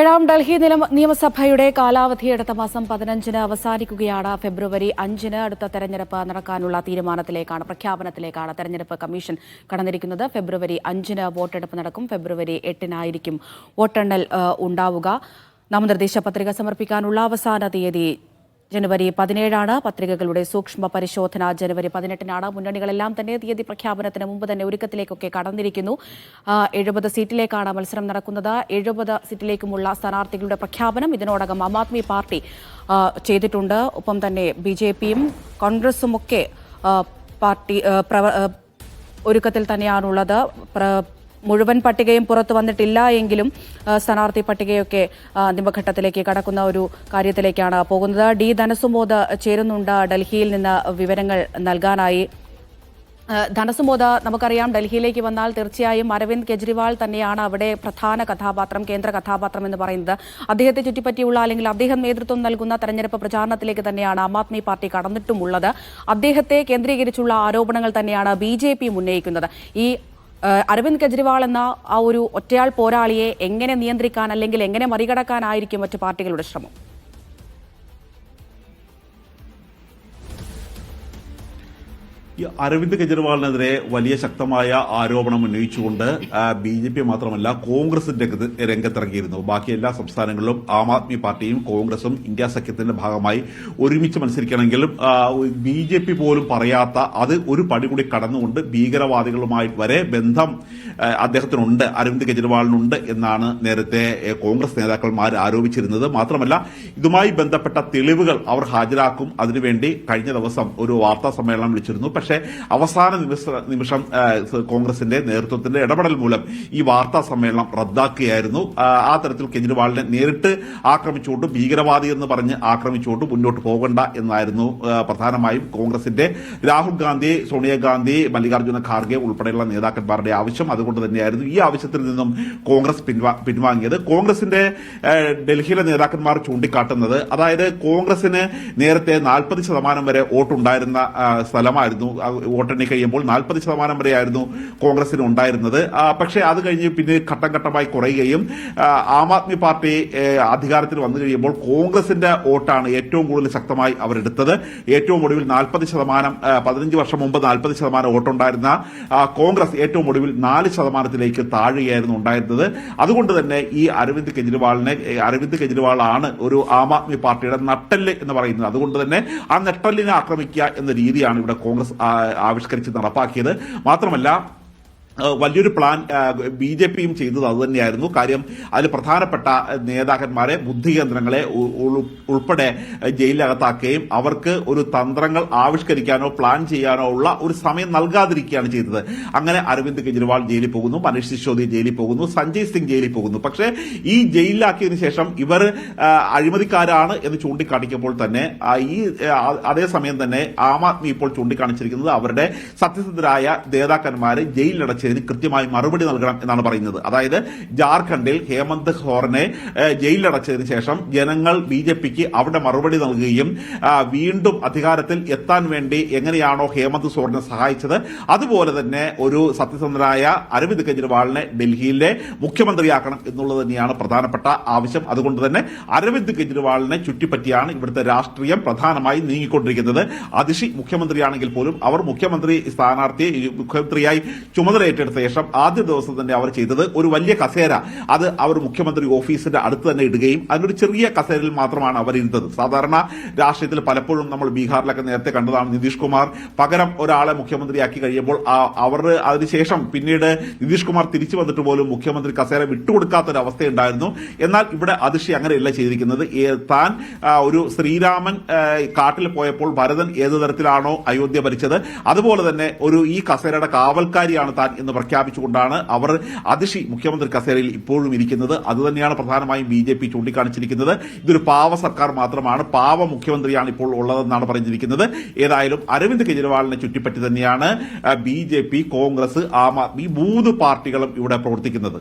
ഏഴാം ഡൽഹി നിയമസഭയുടെ കാലാവധി അടുത്ത മാസം പതിനഞ്ചിന് അവസാനിക്കുകയാണ്. ഫെബ്രുവരി അഞ്ചിന് അടുത്ത തെരഞ്ഞെടുപ്പ് നടക്കാനുള്ള തീരുമാനത്തിലേക്കാണ് പ്രഖ്യാപനത്തിലേക്കാണ് തെരഞ്ഞെടുപ്പ് കമ്മീഷൻ കടന്നിരിക്കുന്നത്. ഫെബ്രുവരി അഞ്ചിന് വോട്ടെടുപ്പ് നടക്കും. ഫെബ്രുവരി എട്ടിനായിരിക്കും വോട്ടെണ്ണൽ ഉണ്ടാവുക. നാമനിർദ്ദേശ പത്രിക സമർപ്പിക്കാനുള്ള അവസാന തീയതി ജനുവരി പതിനേഴാണ് പത്രികകളുടെ സൂക്ഷ്മ പരിശോധന. ജനുവരി പതിനെട്ടിനാണ് മുന്നണികളെല്ലാം തന്നെ തീയതി പ്രഖ്യാപനത്തിന് മുമ്പ് തന്നെ ഒരുക്കത്തിലേക്കൊക്കെ കടന്നിരിക്കുന്നു. എഴുപത് സീറ്റിലേക്കാണ് മത്സരം നടക്കുന്നത്. എഴുപത് സീറ്റിലേക്കുമുള്ള സ്ഥാനാർത്ഥികളുടെ പ്രഖ്യാപനം ഇതിനോടകം ആം ആദ്മി പാർട്ടി ചെയ്തിട്ടുണ്ട്. ഒപ്പം തന്നെ ബി ജെ പിയും കോൺഗ്രസുമൊക്കെ പാർട്ടി ഒരുക്കത്തിൽ തന്നെയാണുള്ളത്. മുഴുവൻ പട്ടികയും പുറത്തു വന്നിട്ടില്ല എങ്കിലും സ്ഥാനാർത്ഥി പട്ടികയൊക്കെ അന്തിമഘട്ടത്തിലേക്ക് കടക്കുന്ന ഒരു കാര്യത്തിലേക്കാണ് പോകുന്നത്. ഡി ധനസുമോദ് ചേരുന്നുണ്ട് ഡൽഹിയിൽ നിന്ന് വിവരങ്ങൾ നൽകാനായി. ധനസുമോദ നമുക്കറിയാം ഡൽഹിയിലേക്ക് വന്നാൽ തീർച്ചയായും അരവിന്ദ് കെജ്രിവാൾ തന്നെയാണ് അവിടെ പ്രധാന കഥാപാത്രം കേന്ദ്ര കഥാപാത്രം എന്ന് പറയുന്നത്. അദ്ദേഹത്തെ ചുറ്റിപ്പറ്റിയുള്ള അല്ലെങ്കിൽ അദ്ദേഹം നേതൃത്വം നൽകുന്ന തെരഞ്ഞെടുപ്പ് പ്രചാരണത്തിലേക്ക് തന്നെയാണ് ആം ആദ്മി പാർട്ടി കടന്നിട്ടുമുള്ളത്. അദ്ദേഹത്തെ കേന്ദ്രീകരിച്ചുള്ള ആരോപണങ്ങൾ തന്നെയാണ് ബി ഉന്നയിക്കുന്നത്. ഈ അരവിന്ദ് കെജ്രിവാൾ എന്ന ആ ഒരു ഒറ്റയാൾ പോരാളിയെ എങ്ങനെ നിയന്ത്രിക്കാൻ അല്ലെങ്കിൽ എങ്ങനെ മറികടക്കാനായിരിക്കും മറ്റു പാർട്ടികളുടെ ശ്രമം? ഈ അരവിന്ദ് കെജ്രിവാളിനെതിരെ വലിയ ശക്തമായ ആരോപണം ഉന്നയിച്ചുകൊണ്ട് ബി ജെ പി മാത്രമല്ല കോൺഗ്രസിന്റെ രംഗത്ത് രംഗത്തിറങ്ങിയിരുന്നു. ബാക്കി എല്ലാ സംസ്ഥാനങ്ങളിലും ആം ആദ്മി പാർട്ടിയും കോൺഗ്രസും ഇന്ത്യ സഖ്യത്തിന്റെ ഭാഗമായി ഒരുമിച്ച് മത്സരിക്കണമെങ്കിലും ബി ജെ പി പോലും പറയാത്ത അത് ഒരു പടി കൂടി കടന്നുകൊണ്ട് ഭീകരവാദികളുമായി വരെ ബന്ധം അദ്ദേഹത്തിനുണ്ട് അരവിന്ദ് കെജ്രിവാളിനുണ്ട് എന്നാണ് നേരത്തെ കോൺഗ്രസ് നേതാക്കന്മാർ ആരോപിച്ചിരുന്നത്. മാത്രമല്ല ഇതുമായി ബന്ധപ്പെട്ട തെളിവുകൾ അവർ ഹാജരാക്കും. അതിനുവേണ്ടി കഴിഞ്ഞ ദിവസം ഒരു വാർത്താ സമ്മേളനം വിളിച്ചിരുന്നു. പക്ഷേ അവസാന നിമിഷ കോൺഗ്രസിന്റെ നേതൃത്വത്തിന്റെ ഇടപെടൽ മൂലം ഈ വാർത്താ സമ്മേളനം റദ്ദാക്കുകയായിരുന്നു. ആ, തരത്തിൽ കെജ്രിവാളിനെ നേരിട്ട് ആക്രമിച്ചുകൊണ്ട് ഭീകരവാദി എന്ന് പറഞ്ഞ് ആക്രമിച്ചുകൊണ്ട് മുന്നോട്ട് പോകണ്ട എന്നായിരുന്നു പ്രധാനമായും കോൺഗ്രസിന്റെ രാഹുൽ ഗാന്ധി സോണിയാഗാന്ധി മല്ലികാർജുന ഖാർഗെ ഉൾപ്പെടെയുള്ള നേതാക്കന്മാരുടെ ആവശ്യം. അതുകൊണ്ട് തന്നെയായിരുന്നു ഈ ആവശ്യത്തിൽ നിന്നും കോൺഗ്രസ് പിൻവാങ്ങിയത്. കോൺഗ്രസിന്റെ ഡൽഹിയിലെ നേതാക്കന്മാർ ചൂണ്ടിക്കാട്ടുന്നത് അതായത് കോൺഗ്രസിന് നേരത്തെ നാൽപ്പത് ശതമാനം വരെ വോട്ടുണ്ടായിരുന്ന സ്ഥലമായിരുന്നു വോട്ടെണ്ണി കഴിയുമ്പോൾ നാൽപ്പത് ശതമാനം വരെയായിരുന്നു കോൺഗ്രസിന് ഉണ്ടായിരുന്നത്. പക്ഷേ അത് കഴിഞ്ഞ് പിന്നെ ഘട്ടം ഘട്ടമായി കുറയുകയും ആ, ആദ്മി പാർട്ടി അധികാരത്തിൽ വന്നു കഴിയുമ്പോൾ കോൺഗ്രസിന്റെ വോട്ടാണ് ഏറ്റവും കൂടുതൽ ശക്തമായി അവരെടുത്തത്. ഏറ്റവും ഒടുവിൽ നാൽപ്പത് ശതമാനം പതിനഞ്ച് വർഷം മുമ്പ് നാൽപ്പത് ശതമാനം വോട്ടുണ്ടായിരുന്ന കോൺഗ്രസ് ഏറ്റവും ഒടുവിൽ നാല് ശതമാനത്തിലേക്ക് താഴുകയായിരുന്നു ഉണ്ടായിരുന്നത്. അതുകൊണ്ട് തന്നെ ഈ അരവിന്ദ് കെജ്രിവാളിനെ അരവിന്ദ് കെജ്രിവാളാണ് ഒരു ആം ആദ്മി പാർട്ടിയുടെ നട്ടെല്ല് എന്ന് പറയുന്നത്. അതുകൊണ്ട് തന്നെ ആ നട്ടെല്ലിനെ ആക്രമിക്കുക എന്ന രീതിയാണ് ഇവിടെ കോൺഗ്രസ് ആവിഷ്കരിച്ച് നടപ്പാക്കിയത്. മാത്രമല്ല വലിയൊരു പ്ലാൻ ബി ജെ പിയും ചെയ്തത് അതുതന്നെയായിരുന്നു കാര്യം അതിൽ പ്രധാനപ്പെട്ട നേതാക്കന്മാരെ ബുദ്ധികേന്ദ്രങ്ങളെ ഉൾപ്പെടെ ജയിലിനകത്താക്കുകയും അവർക്ക് ഒരു തന്ത്രങ്ങൾ ആവിഷ്കരിക്കാനോ പ്ലാൻ ചെയ്യാനോ ഉള്ള ഒരു സമയം നൽകാതിരിക്കുകയാണ് ചെയ്തത്. അങ്ങനെ അരവിന്ദ് കെജ്രിവാൾ ജയിലിൽ പോകുന്നു മനീഷ് സിസോദിയ ജയിലിൽ പോകുന്നു സഞ്ജയ് സിംഗ് ജയിലിൽ പോകുന്നു. പക്ഷേ ഈ ജയിലിലാക്കിയതിനു ശേഷം ഇവർ അഴിമതിക്കാരാണ് എന്ന് ചൂണ്ടിക്കാണിക്കുമ്പോൾ തന്നെ ഈ അതേസമയം തന്നെ ആം ആദ്മി ഇപ്പോൾ ചൂണ്ടിക്കാണിച്ചിരിക്കുന്നത് അവരുടെ സത്യസന്ധരായ നേതാക്കന്മാരെ ജയിലിലടച്ചതിന് കൃത്യമായി മറുപടി നൽകണം എന്നാണ് പറയുന്നത്. അതായത് ജാർഖണ്ഡിൽ ഹേമന്ത് സോറനെ ജയിലിലടച്ചതിന് ശേഷം ജനങ്ങൾ ബി ജെ പിക്ക് അവിടെ മറുപടി നൽകുകയും വീണ്ടും അധികാരത്തിൽ എത്താൻ വേണ്ടി എങ്ങനെയാണോ ഹേമന്ത് സോറനെ സഹായിച്ചത്. അതുപോലെ തന്നെ ഒരു സത്യസന്ധനായ അരവിന്ദ് കെജ്രിവാളിനെ ഡൽഹിയിലെ മുഖ്യമന്ത്രിയാക്കണം എന്നുള്ളത് തന്നെയാണ് പ്രധാനപ്പെട്ട ആവശ്യം. അതുകൊണ്ട് തന്നെ അരവിന്ദ് കെജ്രിവാളിനെ ചുറ്റിപ്പറ്റിയാണ് ഇവിടുത്തെ രാഷ്ട്രീയം പ്രധാനമായി നീങ്ങിക്കൊണ്ടിരിക്കുന്നത്. അതിഷി മുഖ്യമന്ത്രിയാണെങ്കിൽ പോലും അവർ മുഖ്യമന്ത്രി സ്ഥാനാർത്ഥിയെ മുഖ്യമന്ത്രിയായി ചുമതല ഏറ്റെടുത്ത ശേഷം ആദ്യ ദിവസം തന്നെ അവർ ചെയ്തത് ഒരു വലിയ കസേര. അത് അവർ മുഖ്യമന്ത്രി ഓഫീസിന്റെ അടുത്ത് തന്നെ ഇടുകയും അതിനൊരു ചെറിയ കസേരയിൽ മാത്രമാണ് അവർ ഇരുന്നത്. സാധാരണ രാഷ്ട്രീയത്തിൽ പലപ്പോഴും നമ്മൾ ബീഹാറിലൊക്കെ നേരത്തെ കണ്ടതാണ് നിതീഷ് കുമാർ. പകരം ഒരാളെ മുഖ്യമന്ത്രിയാക്കി കഴിയുമ്പോൾ അവർ അതിനുശേഷം പിന്നീട് നിതീഷ് കുമാർ തിരിച്ചു വന്നിട്ട് പോലും മുഖ്യമന്ത്രി കസേര വിട്ടുകൊടുക്കാത്തൊരു അവസ്ഥയുണ്ടായിരുന്നു എന്നാൽ ഇവിടെ അതിഷി അങ്ങനെയല്ല ചെയ്തിരിക്കുന്നത്. താൻ ഒരു ശ്രീരാമൻ കാട്ടിൽ പോയപ്പോൾ ഭരതൻ ഏതു തരത്തിലാണോ അയോധ്യ ഭരിച്ചത്. അതുപോലെ തന്നെ ഒരു ഈ കസേരയുടെ കാവൽക്കാരിയാണ് താൻ എന്ന് പ്രഖ്യാപിച്ചുകൊണ്ടാണ് അവർ അതിഷി മുഖ്യമന്ത്രി കസേരയിൽ ഇപ്പോഴും ഇരിക്കുന്നത്. അതുതന്നെയാണ് പ്രധാനമായും ബി ജെ പി ചൂണ്ടിക്കാണിച്ചിരിക്കുന്നത്. ഇതൊരു പാവ സർക്കാർ മാത്രമാണ്. പാവ മുഖ്യമന്ത്രിയാണ് ഇപ്പോൾ ഉള്ളതെന്നാണ് പറഞ്ഞിരിക്കുന്നത്. ഏതായാലും അരവിന്ദ് കെജ്രിവാളിനെ ചുറ്റിപ്പറ്റി തന്നെയാണ് ബി കോൺഗ്രസ് ആം ആദ്മി മൂന്ന് പാർട്ടികളും ഇവിടെ പ്രവർത്തിക്കുന്നത്.